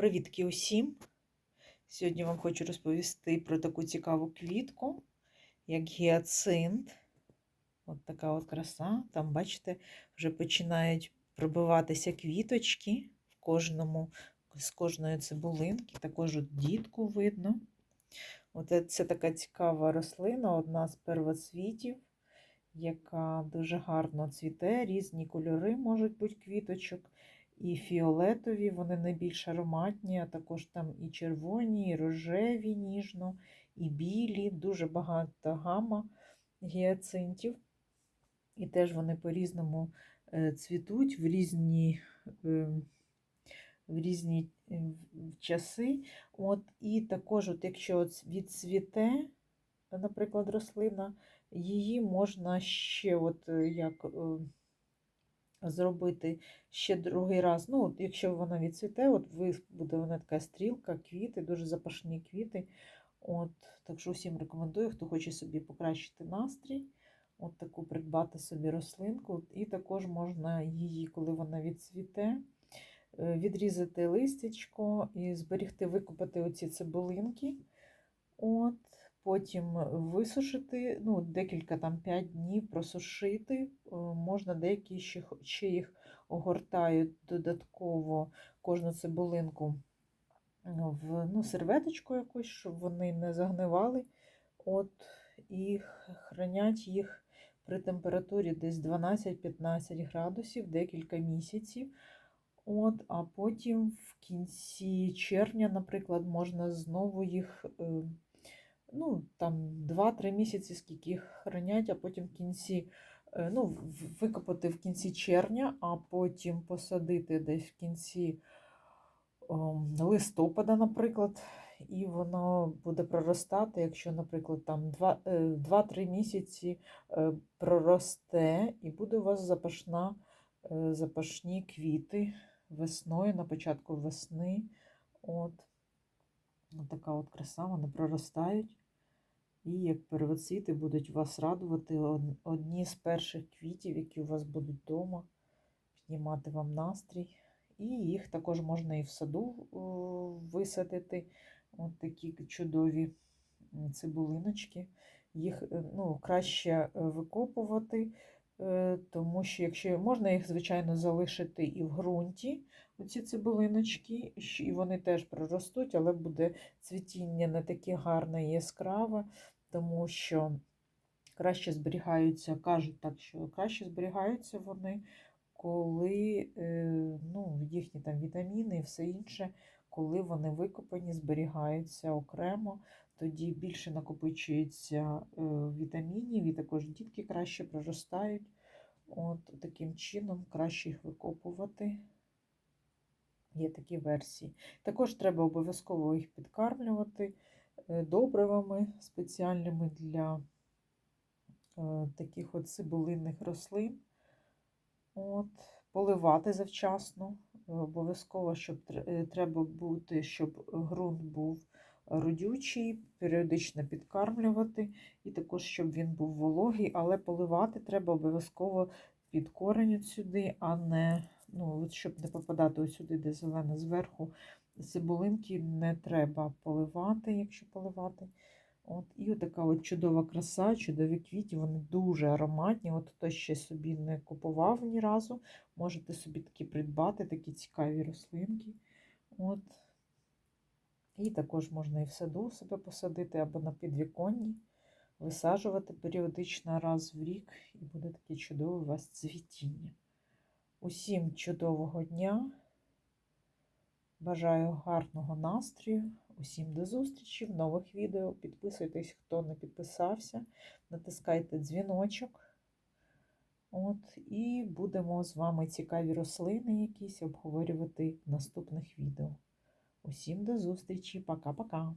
Привітки усім! Сьогодні вам хочу розповісти про таку цікаву квітку, як гіацинт. От така от краса. Там, бачите, вже починають пробиватися квіточки в кожному, з кожної цибулинки. Також от дітку видно. От це така цікава рослина, одна з первоцвітів, яка дуже гарно цвіте, різні кольори можуть бути квіточок і фіолетові, вони найбільш ароматні, а також там і червоні, і рожеві, ніжно, і білі, дуже багато гама гіацинтів. І теж вони по-різному е, цвітуть в різні е, в різні е, часи. От, І також, от якщо відцвіте, наприклад, рослина, її можна ще от як зробити ще другий раз. Ну, Якщо вона відцвіте, от буде вона така стрілка, квіти, дуже запашні квіти. От, Так що всім рекомендую, хто хоче собі покращити настрій, от таку придбати собі рослинку. І також можна її, коли вона відцвіте, е, відрізати листячко і зберігти, викопати оці цибулинки. От, Потім висушити, ну, декілька там 5 днів просушити. Е, можна деякі ще, ще їх огортають додатково кожну цибулинку в ну, серветочку якусь, щоб вони не загнивали. От, І хранять їх при температурі десь 12-15 градусів декілька місяців. От, А потім в кінці червня, наприклад, можна знову їх. Ну, там 2-3 місяці, скільки їх хранять, а потім в кінці, е, ну, викопати в кінці червня, а потім посадити десь в кінці листопада, наприклад, і воно буде проростати, якщо, наприклад, там 2-3 е, місяці е, проросте, і буде у вас запашна, запашні квіти весною, на початку весни. От. Така от краса, вони проростають. І як первоцвіти будуть вас радувати одні з перших квітів, які у вас будуть вдома, піднімати вам настрій. І їх також можна і в саду висадити. От такі чудові цибулиночки. Їх е, ну, краще е, викопувати, тому що якщо можна їх, звичайно, залишити і в ґрунті, оці цибулиночки, і вони теж проростуть, але буде цвітіння не таке гарне і яскраве, тому що краще зберігаються, кажуть так, що краще зберігаються вони, коли е, ну, їхні там вітаміни і все інше, коли вони викопані, зберігаються окремо. Тоді більше накопичується е, вітамінів, і також дітки краще проростають. От Таким чином краще їх викопувати. Є такі версії. Також треба обов'язково їх підкармлювати е, добривами спеціальними для е, таких от цибулинних рослин. От, Поливати завчасно. Обов'язково, щоб треба бути, щоб ґрунт був родючий, періодично підкармлювати, і також, щоб він був вологий, але поливати треба обов'язково під корень сюди, а не ну, щоб не попадати ось сюди, де зелене зверху, цибулинки не треба поливати, якщо поливати. От, І така от чудова краса, чудові квіті, вони дуже ароматні. От Хто ще собі не купував ні разу, можете собі такі придбати, такі цікаві рослинки. От. І також можна і в саду себе посадити або на підвіконні, висаджувати періодично раз в рік, і буде таке чудове у вас цвітіння. Усім чудового дня. Бажаю гарного настрою. Усім до зустрічі в нових відео. Підписуйтесь, хто не підписався, натискайте дзвіночок. От, І будемо з вами цікаві рослини якісь обговорювати в наступних відео. Усім до зустрічі. Пока-пока.